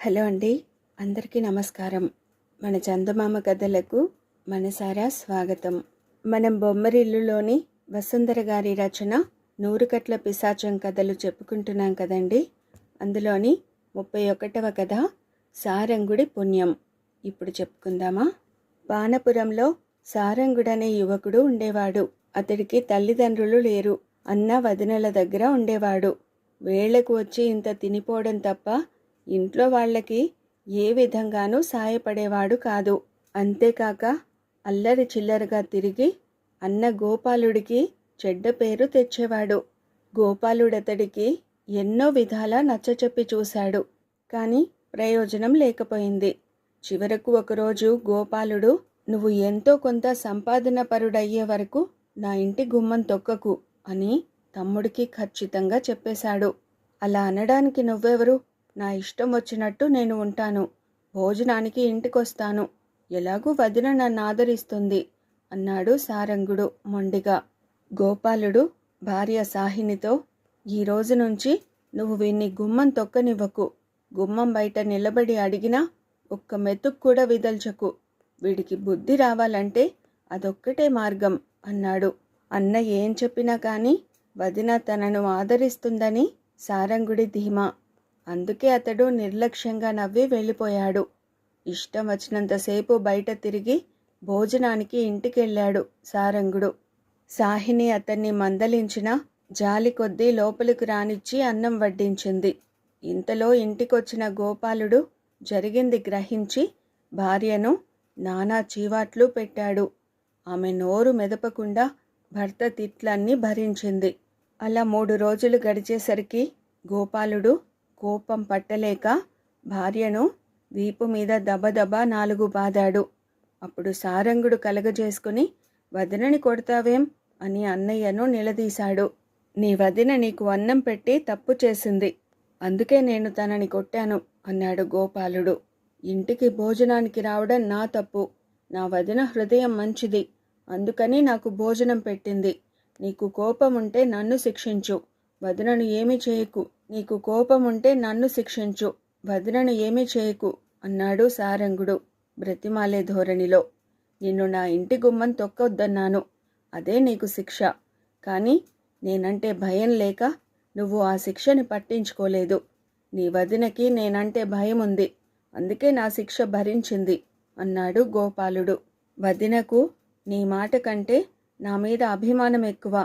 Hello అండి. అందరికీ నమస్కారం. మన చందమామ కథలకు మనసారా స్వాగతం. మనం బొమ్మరిల్లులోని వసుంధర గారి రచన నూరుకట్ల పిశాచం కథలు చెప్పుకుంటున్నాం కదండి. అందులోని ముప్పై ఒకటవ కథ సారంగుడి పుణ్యం. ఇప్పుడు చెప్పుకుందామా? బాణపురంలో సారంగుడనే యువకుడు ఉండేవాడు. అతడికి తల్లిదండ్రులు లేరు. అన్న వదినల దగ్గర ఉండేవాడు. వేళ్ళకు వచ్చి ఇంత తినిపోవడం తప్ప ఇంట్లో వాళ్ళకి ఏ విధంగానూ సాయపడేవాడు కాదు. అంతేకాక అల్లరి చిల్లరగా తిరిగి అన్న గోపాలుడికి చెడ్డ పేరు తెచ్చేవాడు. గోపాలుడతడికి ఎన్నో విధాలా నచ్చచెప్పి చూశాడు. కానీ ప్రయోజనం లేకపోయింది. చివరకు ఒకరోజు గోపాలుడు నువ్వు ఎంతో కొంత సంపాదన పరుడయ్యే వరకు నా ఇంటి గుమ్మం తొక్కకు అని తమ్ముడికి ఖచ్చితంగా చెప్పేశాడు. అలా అనడానికి నువ్వెవరు? నా ఇష్టం వచ్చినట్టు నేను ఉంటాను. భోజనానికి ఇంటికొస్తాను. ఎలాగూ వదిన నన్ను ఆదరిస్తుంది అన్నాడు సారంగుడు మొండిగా. గోపాలుడు భార్య సాహినితో ఈ రోజు నుంచి నువ్వు వీణ్ణి గుమ్మం తొక్కనివ్వకు. గుమ్మం బయట నిలబడి అడిగినా ఒక్క మెతుకు కూడా విదల్చకు. వీడికి బుద్ధి రావాలంటే అదొక్కటే మార్గం అన్నాడు. అన్న ఏం చెప్పినా కానీ వదిన తనను ఆదరిస్తుందని సారంగుడి ధీమా. అందుకే అతడు నిర్లక్ష్యంగా నవ్వి వెళ్ళిపోయాడు. ఇష్టం వచ్చినంతసేపు బయట తిరిగి భోజనానికి ఇంటికెళ్ళాడు సారంగుడు. సాహిని అతన్ని మందలించిన జాలి కొద్దీ లోపలికి రానిచ్చి అన్నం వడ్డించింది. ఇంతలో ఇంటికొచ్చిన గోపాలుడు జరిగింది గ్రహించి భార్యను నానా చీవాట్లు పెట్టాడు. ఆమె నోరు మెదపకుండా భర్త తిట్లన్నీ భరించింది. అలా మూడు రోజులు గడిచేసరికి గోపాలుడు కోపం పట్టలేక భార్యను వీపు మీద దబదబ నాలుగు బాదాడు. అప్పుడు సారంగుడు కలగజేసుకుని వదినని కొడతావేం అని అన్నయ్యను నిలదీశాడు. నీ వదిన నీకు అన్నం పెట్టి తప్పు చేసింది. అందుకే నేను తనని కొట్టాను అన్నాడు గోపాలుడు. ఇంటికి భోజనానికి రావడం నా తప్పు. నా వదిన హృదయం మంచిది. అందుకని నాకు భోజనం పెట్టింది. నీకు కోపం ఉంటే నన్ను శిక్షించు. వదినను ఏమీ చేయకు. నీకు కోపం ఉంటే నన్ను శిక్షించు. వదినను ఏమీ చేయకు అన్నాడు సారంగుడు బ్రతిమాలే ధోరణిలో. నిన్ను నా ఇంటి గుమ్మం తొక్కొద్దన్నాను. అదే నీకు శిక్ష. కానీ నేనంటే భయం లేక నువ్వు ఆ శిక్షని పట్టించుకోలేదు. నీ వదినకి నేనంటే భయం ఉంది అందుకే నా శిక్ష భరించింది అన్నాడు గోపాలుడు. వదినకు నీ మాట కంటే నా మీద అభిమానం ఎక్కువ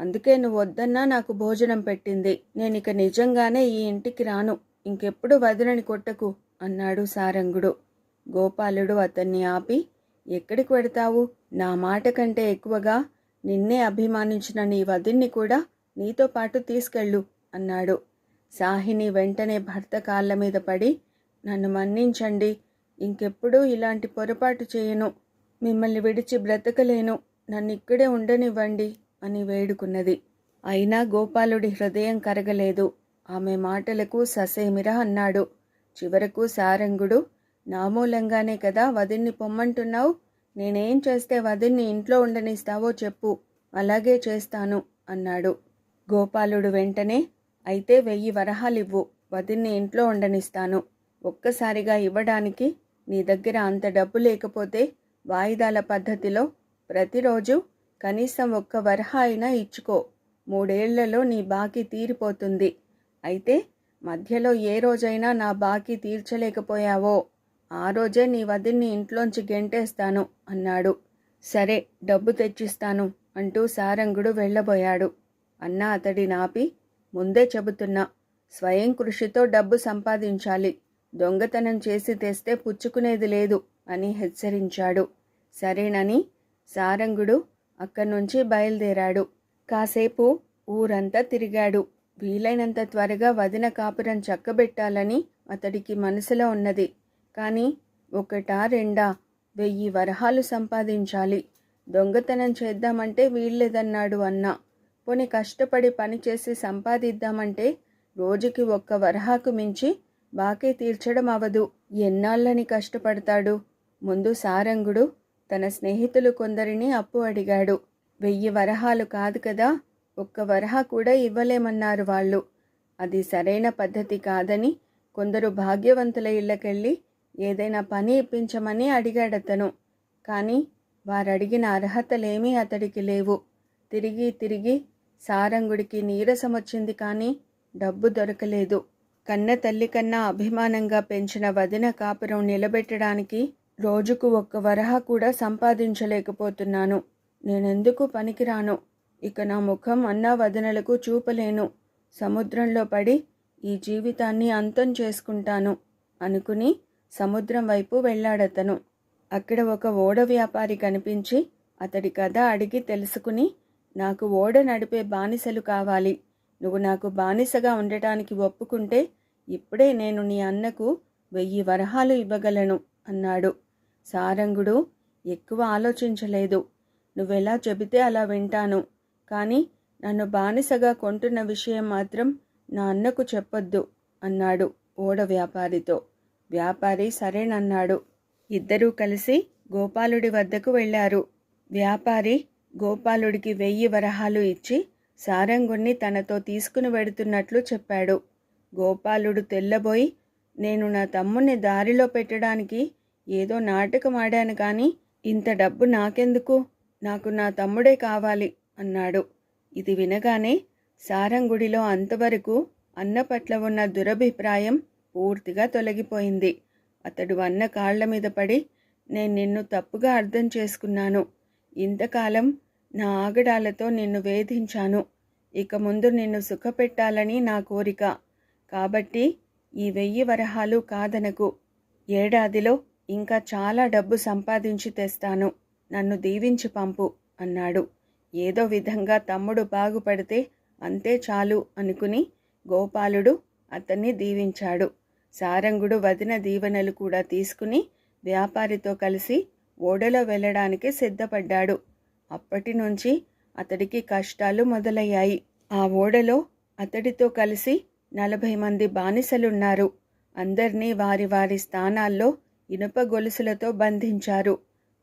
అందుకే నువ్వు వద్దన్నా నాకు భోజనం పెట్టింది. నేను ఇక నిజంగానే ఈ ఇంటికి రాను. ఇంకెప్పుడు వదిలని కొట్టకు అన్నాడు సారంగుడు. గోపాలుడు అతన్ని ఆపి ఎక్కడికి వెడతావు? నా మాట కంటే ఎక్కువగా నిన్నే అభిమానించిన నీ వదిన్ని కూడా నీతో పాటు తీసుకెళ్ళు అన్నాడు. సాహిని వెంటనే భర్త కాళ్ళ మీద పడి నన్ను మన్నించండి. ఇంకెప్పుడూ ఇలాంటి పొరపాటు చేయను. మిమ్మల్ని విడిచి బ్రతకలేను. నన్ను ఇక్కడే ఉండనివ్వండి. అని వేడుకున్నది. అయినా గోపాలుడి హృదయం కరగలేదు. ఆమె మాటలకు ససేమిరా అన్నాడు. చివరకు సారంగుడు నామూలంగానే కదా వదిన్ని పొమ్మంటున్నావు? నేనేం చేస్తే వదిన్ని ఇంట్లో ఉండనిస్తావో చెప్పు. అలాగే చేస్తాను అన్నాడు. గోపాలుడు వెంటనే అయితే వెయ్యి వరహాలివ్వు. వదిన్ని ఇంట్లో ఉండనిస్తాను. ఒక్కసారిగా ఇవ్వడానికి నీ దగ్గర అంత డబ్బు లేకపోతే వాయిదాల పద్ధతిలో ప్రతిరోజు కనీసం ఒక్క వరహ అయినా ఇచ్చుకో. మూడేళ్ళలో నీ బాకీ తీరిపోతుంది. అయితే మధ్యలో ఏ రోజైనా నా బాకీ తీర్చలేకపోయావో. ఆ రోజే నీ వదిన్ని ఇంట్లోంచి గెంటేస్తాను అన్నాడు. సరే డబ్బు తెచ్చిస్తాను అంటూ సారంగుడు వెళ్ళబోయాడు. అన్న అతడి నాపి ముందే చెబుతున్నా స్వయం కృషితో డబ్బు సంపాదించాలి. దొంగతనం చేసి తెస్తే పుచ్చుకునేది లేదు అని హెచ్చరించాడు. సరేనని సారంగుడు అక్కడి నుంచి బయలుదేరాడు. కాసేపు ఊరంతా తిరిగాడు. వీలైనంత త్వరగా వదిన కాపురం చక్కబెట్టాలని అతడికి మనసులో ఉన్నది. కానీ ఒకటా రెండా వెయ్యి వరహాలు సంపాదించాలి. దొంగతనం చేద్దామంటే వీల్లేదన్నాడు అన్న. పోని కష్టపడి పనిచేసి సంపాదిద్దామంటే రోజుకి ఒక్క వరహాకు మించి బాకీ తీర్చడం అవదు ఎన్నాళ్ళని కష్టపడతాడు? ముందు సారంగుడు తన స్నేహితులు కొందరిని అప్పు అడిగాడు. వెయ్యి వరహాలు కాదు కదా ఒక్క వరహ కూడా ఇవ్వలేమన్నారు వాళ్ళు. అది సరైన పద్ధతి కాదని కొందరు భాగ్యవంతుల ఇళ్ళకెళ్ళి ఏదైనా పని ఇప్పించమని అడిగాడతను. కానీ వారడిగిన అర్హతలేమీ అతడికి లేవు. తిరిగి తిరిగి సారంగుడికి నీరసం వచ్చింది కానీ డబ్బు దొరకలేదు. కన్న తల్లి కన్నా అభిమానంగా పెంచిన వదిన కాపురం నిలబెట్టడానికి రోజుకు ఒక్క వరహ కూడా సంపాదించలేకపోతున్నాను. నేనెందుకు పనికిరాను? ఇక నా ముఖం అన్నా వదనలకు చూపలేను. సముద్రంలో పడి ఈ జీవితాన్ని అంతం చేసుకుంటాను అనుకుని సముద్రం వైపు వెళ్ళాడతను. అక్కడ ఒక ఓడ వ్యాపారి కనిపించి అతడి కథ అడిగి తెలుసుకుని నాకు ఓడ నడిపే బానిసలు కావాలి. నువ్వు నాకు బానిసగా ఉండటానికి ఒప్పుకుంటే ఇప్పుడే నేను నీ అన్నకు వెయ్యి వరహాలు ఇవ్వగలను అన్నాడు. సారంగుడు ఎక్కువ ఆలోచించలేదు. నువ్వెలా చెబితే అలా వింటాను. కానీ నన్ను బానిసగా కొంటున్న విషయం మాత్రం నా అన్నకు చెప్పొద్దు అన్నాడు ఓడ వ్యాపారితో. వ్యాపారి సరేనన్నాడు. ఇద్దరూ కలిసి గోపాలుడి వద్దకు వెళ్ళారు. వ్యాపారి గోపాలుడికి వెయ్యి వరహాలు ఇచ్చి సారంగుణ్ణి తనతో తీసుకుని వెడుతున్నట్లు చెప్పాడు. గోపాలుడు తెల్లబోయి నేను నా తమ్ముణ్ణి దారిలో పెట్టడానికి ఏదో నాటకం ఆడాను కానీ ఇంత డబ్బు నాకెందుకు? నాకు నా తమ్ముడే కావాలి అన్నాడు. ఇది వినగానే సారంగుడిలో అంతవరకు అన్న పట్ల ఉన్న దురభిప్రాయం పూర్తిగా తొలగిపోయింది. అతడు అన్న కాళ్ళ మీద పడి నేను నిన్ను తప్పుగా అర్థం చేసుకున్నాను. ఇంతకాలం నా ఆగడాలతో నిన్ను వేధించాను. ఇక ముందు నిన్ను సుఖపెట్టాలని నా కోరిక. కాబట్టి ఈ వెయ్యి వరహాలు కాదనకు. ఏడాదిలో ఇంకా చాలా డబ్బు సంపాదించి తెస్తాను. నన్ను దీవించి పంపు అన్నాడు. ఏదో విధంగా తమ్ముడు బాగుపడితే అంతే చాలు అనుకుని గోపాలుడు అతన్ని దీవించాడు. సారంగుడు వదిన దీవెనలు కూడా తీసుకుని వ్యాపారితో కలిసి ఓడలో వెళ్ళడానికి సిద్ధపడ్డాడు. అప్పటి నుంచి అతడికి కష్టాలు మొదలయ్యాయి. ఆ ఓడలో అతడితో కలిసి నలభై మంది బానిసలున్నారు. అందర్నీ వారి వారి స్థానాల్లో ఇనుప గొలుసులతో బంధించారు.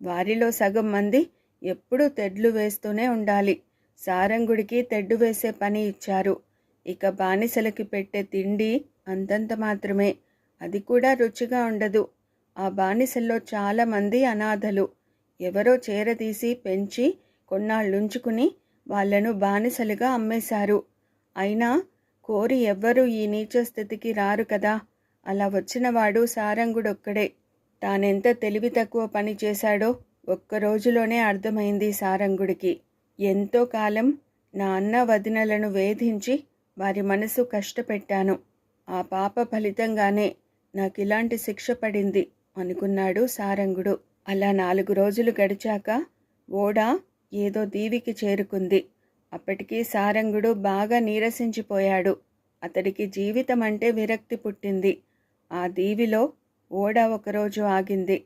వారిలో సగం మంది ఎప్పుడూ తెడ్లు వేస్తూనే ఉండాలి. సారంగుడికి తెడ్డు వేసే పని ఇచ్చారు. ఇక బానిసలకి పెట్టే తిండి అంతంత మాత్రమే. అది కూడా రుచిగా ఉండదు. ఆ బానిసల్లో చాలామంది అనాథలు. ఎవరో చేరదీసి పెంచి కొన్నాళ్ళుంచుకుని వాళ్ళను బానిసలుగా అమ్మేశారు. అయినా కోరి ఎవ్వరూ ఈ నీచ స్థితికి రారు కదా. అలా వచ్చినవాడు సారంగుడొక్కడే. తానెంత తెలివి తక్కువ పని చేశాడో ఒక్క రోజులోనే అర్థమైంది సారంగుడికి. ఎంతో కాలం నా అన్న వదినలను వేధించి వారి మనసు కష్టపెట్టాను. ఆ పాప ఫలితంగానే నాకు ఇలాంటి శిక్ష పడింది అనుకున్నాడు సారంగుడు. అలా నాలుగు రోజులు గడిచాక ఓడ ఏదో దీవికి చేరుకుంది. అప్పటికి సారంగుడు బాగా నీరసించిపోయాడు. అతడికి జీవితం అంటే విరక్తి పుట్టింది. ఆ దీవిలో ఓడ ఒకరోజు ఆగింది.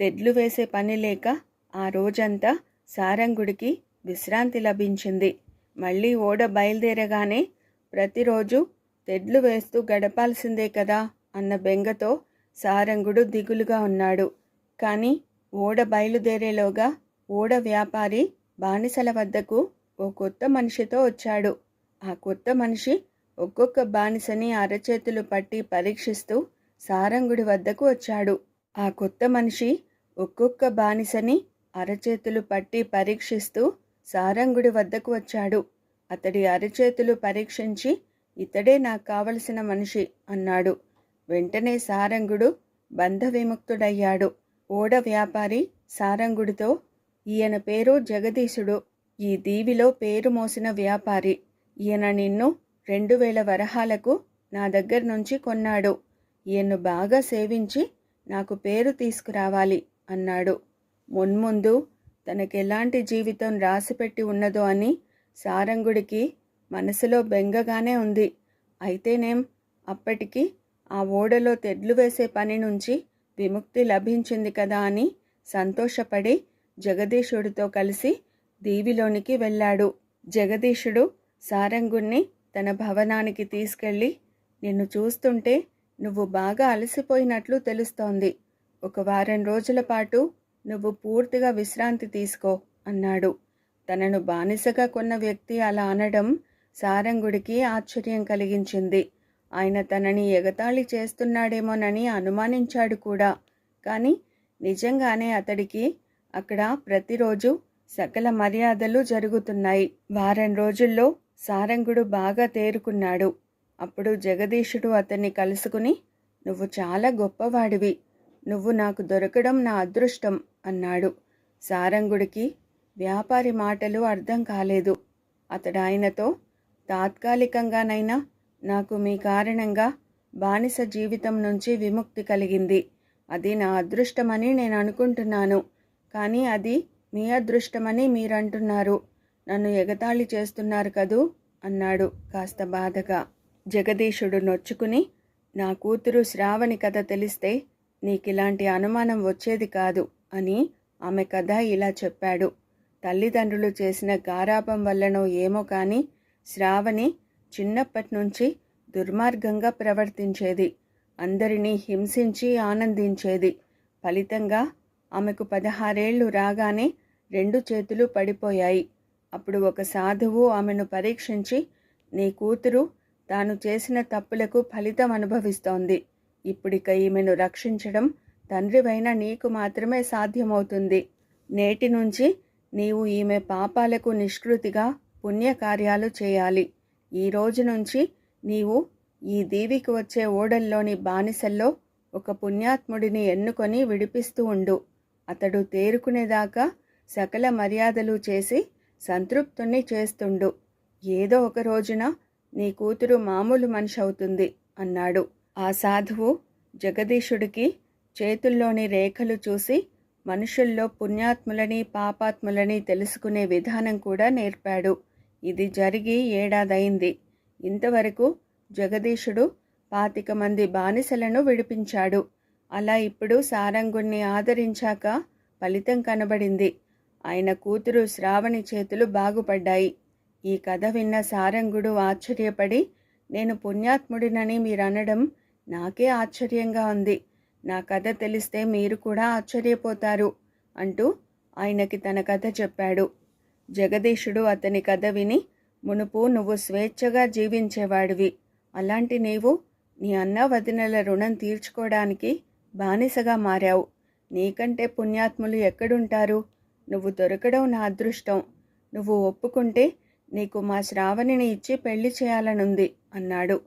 తెడ్లు వేసే పని లేక ఆ రోజంతా సారంగుడికి విశ్రాంతి లభించింది. మళ్ళీ ఓడ బయలుదేరగానే ప్రతిరోజు తెడ్లు వేస్తూ గడపాల్సిందే కదా అన్న బెంగతో సారంగుడు దిగులుగా ఉన్నాడు. కానీ ఓడ బయలుదేరేలోగా ఓడ వ్యాపారి బానిసల వద్దకు ఓ కొత్త మనిషితో వచ్చాడు. ఆ కొత్త మనిషి ఒక్కొక్క బానిసని అరచేతులు పట్టి పరీక్షిస్తూ సారంగుడి వద్దకు వచ్చాడు. ఆ కొత్త మనిషి ఒక్కొక్క బానిసని అరచేతులు పట్టి పరీక్షిస్తూ సారంగుడి వద్దకు వచ్చాడు. అతడి అరచేతులు పరీక్షించి ఇతడే నాకు కావలసిన మనిషి అన్నాడు. వెంటనే సారంగుడు బంధ విముక్తుడయ్యాడు ఓడ వ్యాపారి సారంగుడితో ఈయన పేరు జగదీశుడు ఈ దీవిలో పేరు మోసిన వ్యాపారి ఈయన నిన్ను రెండు వేల వరహాలకు నా దగ్గర నుంచి కొన్నాడు. ఈయన్ను బాగా సేవించి నాకు పేరు తీసుకురావాలి అన్నాడు. మున్ముందు తనకెలాంటి జీవితం రాసిపెట్టి ఉన్నదో అని సారంగుడికి మనసులో బెంగగానే ఉంది. అయితేనేం అప్పటికి ఆ ఓడలో తెడ్లు వేసే పని నుంచి విముక్తి లభించింది కదా అని సంతోషపడి జగదీశుడితో కలిసి దీవిలోనికి వెళ్ళాడు. జగదీశుడు సారంగుణ్ణి తన భవనానికి తీసుకెళ్ళి నిన్ను చూస్తుంటే నువ్వు బాగా అలసిపోయినట్లు తెలుస్తోంది. ఒక వారం రోజుల పాటు నువ్వు పూర్తిగా విశ్రాంతి తీసుకో అన్నాడు. తనను బానిసగా కొన్న వ్యక్తి అలా అనడం సారంగుడికి ఆశ్చర్యం కలిగించింది. ఆయన తనని ఎగతాళి చేస్తున్నాడేమోనని అనుమానించాడు కూడా. కానీ నిజంగానే అతడికి అక్కడ ప్రతిరోజు సకల మర్యాదలు జరుగుతున్నాయి. వారం రోజుల్లో సారంగుడు బాగా తేరుకున్నాడు. అప్పుడు జగదీశుడు అతన్ని కలుసుకుని నువ్వు చాలా గొప్పవాడివి. నువ్వు నాకు దొరకడం నా అదృష్టం అన్నాడు. సారంగుడికి వ్యాపారి మాటలు అర్థం కాలేదు. అతడు ఆయనతో తాత్కాలికంగానైనా నాకు మీ కారణంగా బానిస జీవితం నుంచి విముక్తి కలిగింది. అది నా అదృష్టమని నేను అనుకుంటున్నాను. కానీ అది మీ అదృష్టమని మీరంటున్నారు. నన్ను ఎగతాళి చేస్తున్నారు కదూ అన్నాడు కాస్త బాధగా. జగదీశుడు నొచ్చుకుని నా కూతురు శ్రావణి కథ తెలిస్తే నీకిలాంటి అనుమానం వచ్చేది కాదు అని ఆమె కథ ఇలా చెప్పాడు. తల్లిదండ్రులు చేసిన గారాపం వల్లనో ఏమో కానీ శ్రావణి చిన్నప్పటి నుంచి దుర్మార్గంగా ప్రవర్తించేది. అందరినీ హింసించి ఆనందించేది. ఫలితంగా ఆమెకు పదహారేళ్ళు రాగానే రెండు చేతులు పడిపోయాయి. అప్పుడు ఒక సాధువు ఆమెను పరీక్షించి నీ కూతురు తాను చేసిన తప్పులకు ఫలితం అనుభవిస్తోంది. ఇప్పుడిక ఈమెను రక్షించడం తండ్రివైన నీకు మాత్రమే సాధ్యమవుతుంది. నేటి నుంచి నీవు ఈమె పాపాలకు నిష్కృతిగా పుణ్యకార్యాలు చేయాలి. ఈ రోజు నుంచి నీవు ఈ దీవికి వచ్చే ఓడల్లోని బానిసల్లో ఒక పుణ్యాత్ముడిని ఎన్నుకొని విడిపిస్తూ ఉండు. అతడు తేరుకునేదాకా సకల మర్యాదలు చేసి సంతృప్తుణ్ణి చేస్తుండు. ఏదో ఒక రోజున నీ కూతురు మామూలు మనిషి అవుతుంది అన్నాడు. ఆ సాధువు జగదీశుడికి చేతుల్లోని రేఖలు చూసి మనుషుల్లో పుణ్యాత్ములని పాపాత్ములని తెలుసుకునే విధానం కూడా నేర్పాడు. ఇది జరిగి ఏడాదైంది. ఇంతవరకు జగదీశుడు పాతిక మంది బానిసలను విడిపించాడు. అలా ఇప్పుడు సారంగుణ్ణి ఆదరించాక ఫలితం కనబడింది. ఆయన కూతురు శ్రావణి చేతులు బాగుపడ్డాయి. ఈ కథ విన్న సారంగుడు ఆశ్చర్యపడి నేను పుణ్యాత్ముడినని మీరు అనడం నాకే ఆశ్చర్యంగా ఉంది. నా కథ తెలిస్తే మీరు కూడా ఆశ్చర్యపోతారు అంటూ ఆయనకి తన కథ చెప్పాడు. జగదీశుడు అతని కథ విని మునుపు నువ్వు స్వేచ్ఛగా జీవించేవాడివి. అలాంటి నీవు నీ అన్న వదినల రుణం తీర్చుకోవడానికి బానిసగా మారావు. నీకంటే పుణ్యాత్ములు ఎక్కడుంటారు? నువ్వు దొరకడం నా అదృష్టం. నువ్వు ఒప్పుకుంటే నీకు మా శ్రావణిని ఇచ్చి పెళ్ళి చేయాలనుంది అన్నాడు.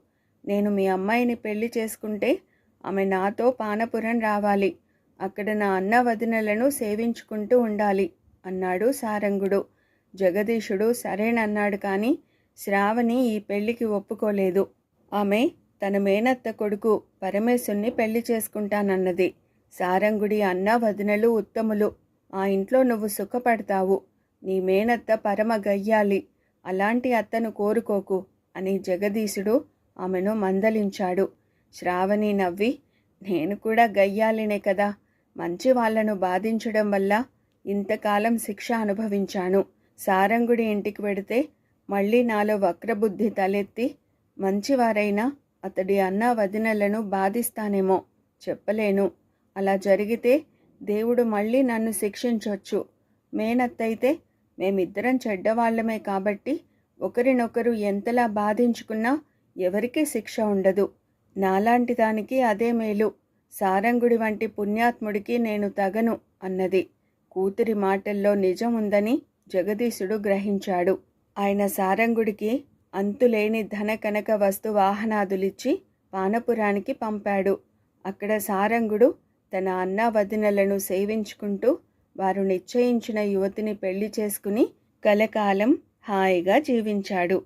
నేను మీ అమ్మాయిని పెళ్ళి చేసుకుంటే ఆమె నాతో పానపురం రావాలి. అక్కడ నా అన్న వదినలను సేవించుకుంటూ ఉండాలి అన్నాడు సారంగుడు. జగదీశుడు సరేనన్నాడు కానీ శ్రావణి ఈ పెళ్ళికి ఒప్పుకోలేదు. ఆమె తన మేనత్త కొడుకు పరమేశుణ్ణి పెళ్ళి చేసుకుంటానన్నది. సారంగుడి అన్న వదినలు ఉత్తములు. ఆ ఇంట్లో నువ్వు సుఖపడతావు. నీ మేనత్త పరమ గయ్యాలి అలాంటి అత్తను కోరుకోకు అని జగదీశుడు ఆమెను మందలించాడు. శ్రావణి నవ్వి నేను కూడా గయ్యాలినే కదా. మంచి వాళ్ళను బాధించడం వల్ల ఇంతకాలం శిక్ష అనుభవించాను. సారంగుడి ఇంటికి వెడితే మళ్ళీ నాలో వక్రబుద్ధి తలెత్తి మంచివారైనా అతడి అన్న వదినలను బాధిస్తానేమో చెప్పలేను. అలా జరిగితే దేవుడు మళ్ళీ నన్ను శిక్షించవచ్చు మేనత్తైతే మేమిద్దరం చెడ్డవాళ్ళమే కాబట్టి ఒకరినొకరు ఎంతలా బాధించుకున్నా ఎవరికీ శిక్ష ఉండదు. నాలాంటి దానికి అదే మేలు. సారంగుడి వంటి పుణ్యాత్ముడికి నేను తగను అన్నది. కూతురి మాటల్లో నిజం ఉందని జగదీశుడు గ్రహించాడు. ఆయన సారంగుడికి అంతులేని ధన కనక వస్తు వాహనాదులిచ్చి పానపురానికి పంపాడు. అక్కడ సారంగుడు తన అన్నా వదినలను సేవించుకుంటూ వారు నిశ్చయించిన యువతిని పెళ్ళి చేసుకుని కలకాలం హాయిగా జీవించాడు.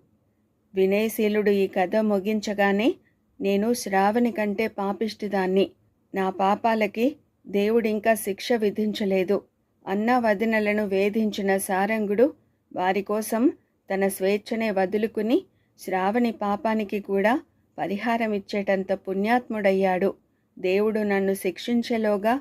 వినయశీలుడు ఈ కథ ముగించగానే నేను శ్రావణి కంటే పాపిష్టిదాన్ని. నా పాపాలకి దేవుడింకా శిక్ష విధించలేదు. అన్న వదినలను వేధించిన సారంగుడు వారి కోసం తన స్వేచ్ఛనే వదులుకుని శ్రావణి పాపానికి కూడా పరిహారం ఇచ్చేటంత పుణ్యాత్ముడయ్యాడు. దేవుడు నన్ను శిక్షించేలోగా